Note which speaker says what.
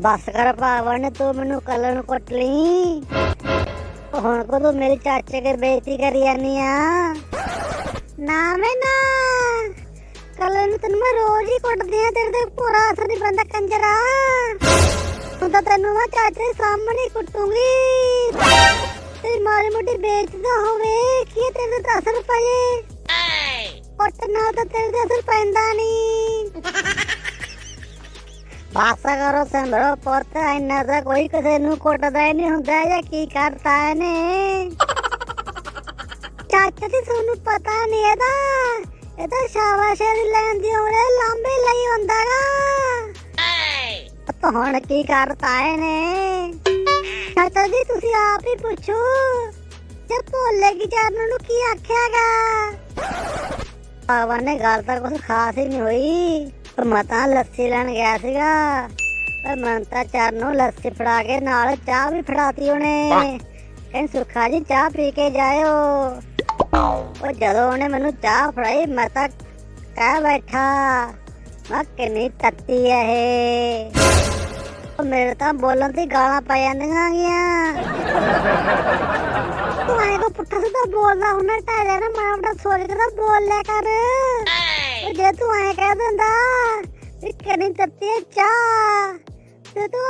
Speaker 1: ਬਸ ਕਰ ਭਾਵਨ ਤੂੰ ਮੈਨੂੰ ਕੱਲ ਨੂੰ ਕੁੱਟ ਲਈ। ਹੁਣ ਕੋ ਤੂੰ ਮੇਰੇ ਚਾਚੇ ਕੇ ਬੇਇੱਜ਼ਤੀ ਕਰੀ ਜਾਨੀ ਆ? ਨਾ ਮੈਂ ਨਾ। ਕੱਲ ਨੂੰ ਤੈਨੂੰ ਮੈਂ ਰੋਜ਼ ਹੀ ਕੁੱਟਦੀ ਆ, ਤੇਰੇ ਤੇ ਪੂਰਾ ਅਸਰ ਨਹੀਂ ਬੰਦਾ ਕੰਜਰਾ। ਹੁਣ ਤਾਂ ਤੈਨੂੰ ਮੈਂ ਚਾਚੇ ਸਾਹਮਣੇ ਕੁੱਟੂਗੀ। ਤੇਰੀ ਮਾੜੀ ਮੋਟੀ ਬੇਇੱਜ਼ਤੀ ਤਾਂ ਹੋਵੇ, ਕੀ ਤੇਰੇ ਤੇ ਅਸਰ ਪਏ? ਕੁੱਟ ਨਾਲ ਤਾਂ ਤੇਰੇ ਤੇ ਅਸਰ ਪੈਂਦਾ ਨਹੀਂ। ਬਾਸਾ ਕਰੋ ਸੰਭਰੋ ਪੁੱਤ, ਇੰਨਾ ਤਾਂ ਕੋਈ ਕਿਸੇ ਨੂੰ ਕੁੱਟਦਾ ਹੀ ਨਹੀਂ ਹੁੰਦਾ ਜਾਂ ਕੀ ਕਰਦਾ ਇਹਨੇ? ਚਾਚਾ ਤੇ ਤੁਹਾਨੂੰ ਪਤਾ ਨਹੀਂ ਇਹਦਾ? ਇਹ ਸ਼ਾਬਾਸ਼ ਦੀ ਲੈਂਦੀ ਹੋਣੇ ਲਾਂਬੇ ਲਈ ਹੁੰਦਾਗਾ। ਤਾਂ ਹੁਣ ਕੀ ਕਰਤਾ ਇਹਨੇ? ਚਾਚਾ ਜੀ, ਤੁਸੀਂ ਆਪ ਹੀ ਪੁੱਛੋ। ਜੇ ਭੋਲੇ ਕੀ ਚਰਨ ਨੂੰ ਕੀ ਆਖਿਆਗਾ? ਪਾਵਾ ਨੇ ਗੱਲ ਤਾਂ ਕੁਝ ਖਾਸ ਹੀ ਨਹੀਂ ਹੋਈ। ਪਰ ਮਤਾ ਲੱਸੀ ਲੈਣ ਗਿਆ ਸੀਗਾ। ਪਰ ਮਨਤਾ ਚਰਨ ਨੂੰ ਲੱਸੀ ਫੜਾ ਕੇ ਨਾਲ ਚਾਹ ਵੀ ਫੜਾਤੀ ਉਹਨੇ। ਕਹਿੰਦੀ ਸੁਖਾ ਜੀ ਚਾਹ ਪੀ ਕੇ ਜਾਇਓ। ਉਹ ਜਦੋਂ ਉਹਨੇ ਮੈਨੂੰ ਚਾਹ ਫੜਾਈ ਮੈਂ ਤਾਂ ਕਹਿ ਬੈਠਾ ਮੈਂ ਕਿੰਨੀ ਤੱਤੀ ਇਹ। ਉਹ ਮੇਰੇ ਤਾਂ ਬੋਲਣ ਤੇ ਗਾਲਾਂ ਪੈ ਜਾਂਦੀਆਂ ਗੀਆਂ ਤੂੰ ਐਂ ਕੋ ਪੁੱਠਾ ਸਿੱਧਾ ਬੋਲਦਾ ਹੁਣੇ ਟਾਇਰ ਨਾ ਮਾੜਾ ਮੋਟਾ ਸੋਚ ਕੇ ਤਾਂ ਬੋਲ ਲਿਆ ਕਰ। ਜੇ ਤੂੰ ਐਂ ਕਹਿ ਦਿੰਦਾ ਵੀ ਕਿੰਨੀ ਤੱਤੀ ਹੈ ਚਾਹ ਤੇ ਤੂੰ